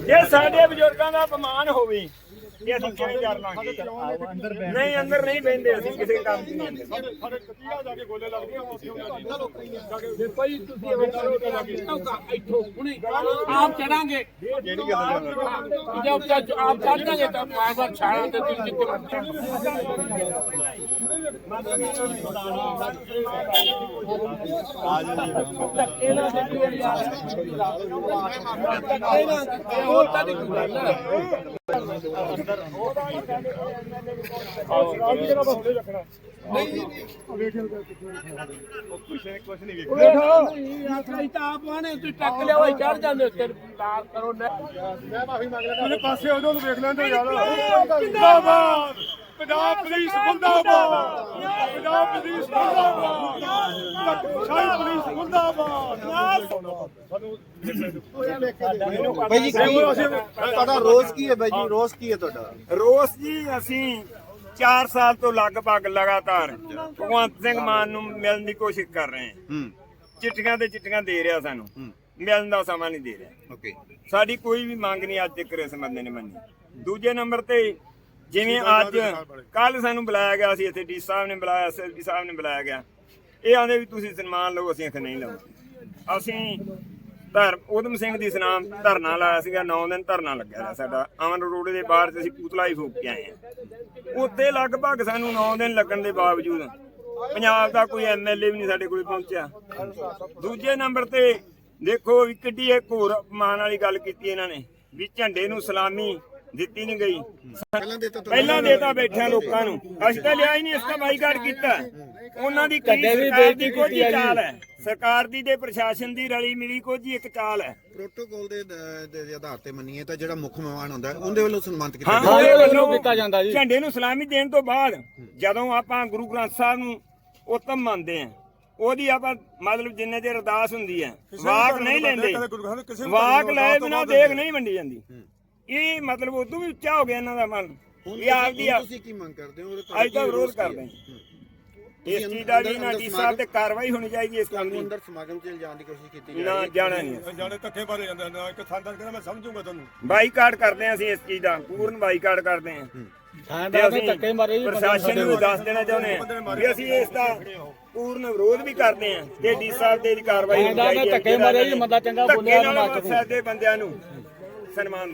ਜੇ ਸਾਡੇ ਬਜ਼ੁਰਗਾਂ ਦਾ ਅਪਮਾਨ ਹੋਵੇ ਇਹ ਅਸੀਂ ਕਿਵੇਂ ਕਰ ਲਾਂਗੇ ਨਹੀਂ ਅੰਦਰ ਨਹੀਂ ਬੈੰਦੇ ਅਸੀਂ ਕਿਸੇ ਕੰਮ 'ਚ ਨਹੀਂ ਆਉਂਦੇ। ਸਾਡੇ ਕੱਤੀਆਂ ਜਾ ਕੇ ਗੋਲੇ ਲੱਗਦੀਆਂ ਉੱਥੇ ਉਹਨਾਂ ਦੀ ਦੇਖੋ ਜੀ ਤੁਸੀਂ ਇਹ ਕਰੋਗੇ ਇੱਥੋਂ ਹੁਣੇ ਆਪ ਚੜਾਂਗੇ। ਜਿਹੜੀ ਗੱਲ ਜੇ ਉੱਤੇ ਆਪ ਚੜ ਜਾਗੇ ਤਾਂ ਪਾਸਾ ਛਾੜਾਂ ਤੇ ਤੁਸੀਂ ਜਿੱਥੇ ਮਰਜ਼ੀ ਹੋਰ ਤਾਂ ਨਹੀਂ ਕੋਈ ਗੱਲ ਟੱਕ ਲਿਆ ਚੜ ਜਾਂਦੇ ਪਾਸੇ ਉਦੋਂ ਵੇਖ ਲੈਂਦੇ ਯਾਰ ਜਿੰਦਾਬਾਦ ਪੰਜਾਬ ਪੁਲਿਸ ਮੁੰਦਾਬਾਦ ਪੰਜਾਬ ਪੁਲਿਸ ਮੁੰਦਾਬਾਦ ਸ਼ਾਹੀ ਪੁਲਿਸ ਮੁੰਦਾਬਾਦ ਬਾਈ ਜੀ ਕੀ ਤੁਹਾਡਾ ਰੋਜ਼ ਕੀ ਹੈ ਬਾਈ ਜੀ? ਰੋਜ਼ ਕੀ ਹੈ ਤੁਹਾਡਾ? ਰੋਸ ਜੀ ਅਸੀਂ 4 ਸਾਲ ਤੋਂ ਲਗਭਗ ਲਗਾਤਾਰ ਭਗਵੰਤ ਸਿੰਘ ਮਾਨ ਨੂੰ ਮਿਲਣ ਦੀ ਕੋਸ਼ਿਸ਼ ਕਰ ਰਹੇ ਹਾਂ। ਹੂੰ। ਚਿੱਠੀਆਂ ਤੇ ਚਿੱਠੀਆਂ ਦੇ ਰਿਹਾ ਸਾਨੂੰ। ਹੂੰ। ਮਿਲਣ ਦਾ ਸਮਾਂ ਨਹੀਂ ਦੇ ਰਿਹਾ। ਓਕੇ। ਸਾਡੀ ਕੋਈ ਵੀ ਮੰਗ ਨਹੀਂ ਅੱਜ ਤੱਕ ਇਸ ਬੰਦੇ ਨੇ ਮੰਨੀ। ਦੂਜੇ ਨੰਬਰ ਤੇ ਜਿਵੇਂ ਅੱਜ ਕੱਲ ਸਾਨੂੰ ਬੁਲਾਇਆ ਗਿਆ ਸੀ ਇੱਥੇ ਡੀ ਸਾਹਿਬ ਨੇ ਬੁਲਾਇਆ ਐਸਐਸਪੀ ਸਾਹਿਬ ਨੇ ਬੁਲਾਇਆ ਗਿਆ। ਇਹ ਆਂਦੇ ਵੀ ਤੁਸੀਂ ਸਨਮਾਨ ਲਓ ਅਸੀਂ ਆਖਿਆ ਨਹੀਂ ਲਵਾਂਗੇ ਅਸੀਂ ਧਰ ਉਦਮ ਸਿੰਘ ਦੀ ਸਨਾਮ ਧਰਨਾ ਲਾਇਆ ਸੀਗਾ 9 ਦਿਨ ਧਰਨਾ ਲੱਗਿਆ ਰਿਹਾ ਸਾਡਾ। ਅਮਨ ਰੋਡ ਦੇ ਬਾਹਰ ਤੇ ਅਸੀਂ ਪੂਤਲਾ ਹੀ ਫੂਕ ਕੇ ਆਏ ਆ ਉੱਥੇ ਲਗਭਗ ਸਾਨੂੰ 9 ਦਿਨ ਲੱਗਣ ਦੇ ਬਾਵਜੂਦ ਪੰਜਾਬ ਦਾ ਕੋਈ ਐਮਐਲਏ ਵੀ ਨਹੀਂ ਸਾਡੇ ਕੋਲ ਪਹੁੰਚਿਆ। ਦੂਜੇ ਨੰਬਰ ਤੇ ਦੇਖੋ ਵੀ ਕਿੱਡੀ ਇੱਕ ਹੋਰ ਅਪਮਾਨ ਵਾਲੀ ਗੱਲ ਕੀਤੀ ਇਹਨਾਂ ਨੇ ਵੀ ਝੰਡੇ ਨੂੰ ਸਲਾਮੀ ਦਿੱਤੀ ਨਹੀਂ ਗਈ। ਪਹਿਲਾਂ ਦੇ ਤਾਂ ਪਹਿਲਾਂ ਦੇਤਾ ਬੈਠਿਆਂ ਲੋਕਾਂ ਨੂੰ ਅਸੀਂ ਤਾਂ ਲਿਆ ਹੀ ਨਹੀਂ ਇਸ ਦਾ ਬਾਈਕਾਟ ਕੀਤਾ। ਉਹਨਾਂ ਦੀ ਕੀ ਸਰਕਾਰ ਦੀ ਕੋਈ ਚਾਲ ਹੈ। ਸਰਕਾਰ ਦੀ ਤੇ ਪ੍ਰਸ਼ਾਸਨ ਦੀ ਰਲੀ ਮਿਲੀ ਕੋਈ ਇੱਕ ਚਾਲ ਹੈ। ਪ੍ਰੋਟੋਕਾਲ ਦੇ ਦ- ਆਧਾਰ ਤੇ ਮੰਨੀਏ ਤਾਂ ਜਿਹੜਾ ਮੁੱਖ ਮਹਿਮਾਨ ਹੁੰਦਾ ਹੈ, ਉਹਦੇ ਵੱਲੋਂ ਸਨਮਾਨਿਤ ਕੀਤਾ ਹਾਂ ਜਾਂਦਾ ਉਹਦੇ ਵੱਲੋਂ ਕੀਤਾ ਜਾਂਦਾ ਜੀ। ਝੰਡੇ ਨੂੰ ਸਲਾਮੀ ਦੇਣ ਤੋਂ ਬਾਅਦ ਜਦੋਂ ਆਪਾਂ ਗੁਰੂ ਗ੍ਰੰਥ ਸਾਹਿਬ ਨੂੰ ਉੱਤਮ ਮੰਨਦੇ ਆ ਉਹਦੀ ਆਪਾਂ ਮਤਲਬ ਜਿੰਨੇ ਚਿਰ ਅਰਦਾਸ ਹੁੰਦੀ ਹੈ ਵਾਕ ਨਹੀਂ ਲੈਂਦੇ। ਵਾਕ ਲਏ ਬਿਨਾ ਦੇਖ ਨਹੀਂ ਵੰਡੀ ਜਾਂਦੀ। ਇਹ ਮਤਲਬ ਉਦੋਂ ਵੀ ਉੱਚਾ ਹੋ ਗਿਆ ਇਹਨਾਂ ਦਾ ਮਨ। ਇਹ ਆਪਦੀ ਤੁਸੀਂ- ਕੀ ਮੰਗ ਕਰਦੇ ਹੋ? ਅੱਜ ਤਾਂ ਵਿਰੋਧ ਹੈ? ਕਰਦੇ ਹਾਂ। ਇਸ ਚੀਜ਼ ਦਾ ਜੀ ਨਾ ਡੀ ਸਾਹਿਬ ਤੇ ਕਾਰਵਾਈ ਹੋਣੀ ਚਾਹੀਦੀ ਇਸ ਕੰਮ ਤੁਹਾਨੂੰ ਦੀ। ਅੰਦਰ ਸਮਾਗਮ 'ਚ ਲਿਜਾਣ ਦੀ ਕੋਸ਼ਿਸ਼ ਕੀਤੀ ਜਾ ਨਾ ਰਹੀ ਹੈ। ਜਾਣਾ ਨਹੀਂ ਜਾਣੇ ਧੱਕੇ ਮਾਰੇ ਜਾਂਦੇ ਨੇ ਇੱਕ ਥਾਂਦਾਰ ਕਹਿੰਦਾ ਮੈਂ ਸਮਝੂਗਾ ਤੁਹਾਨੂੰ। ਬਾਈਕਾਟ ਕਰਦੇ ਹਾਂ ਅਸੀਂ ਇਸ ਚੀਜ਼ ਦਾ ਪੂਰਨ ਬਾਈਕਾਟ ਕਰਦੇ ਧੱਕੇ ਮਾਰੇ ਜੀ ਪ੍ਰਸ਼ਾਸਨ ਨੂੰ ਦੱਸ ਦੇਣਾ ਚਾਹੁੰਦੇ ਹਾਂ ਵੀ ਅਸੀਂ ਇਸ ਦਾ ਪੂਰਨ ਵਿਰੋਧ ਵੀ ਕਰਦੇ ਹਾਂ ਤੇ ਡੀ ਸਾਹਿਬ ਤੇ ਇਹਦੀ ਕਾਰਵਾਈ ਹੋਣੀ ਖਾਨਦਾਰ ਨੇ ਚਾਹੀਦੀ ਹੈ। ਧੱਕੇ ਮਾਰੇ ਜੀ, ਬੰਦਾ ਚੰਗਾ ਧੱਕੇ ਬੋਲਿਆ ਨਾ ਨਾਲ ਮਾਰ ਕੇ। ਸਾਡੇ ਬੰਦਿਆਂ ਨੂੰ ਸਨਮਾਨ ਦਿੱਤਾ।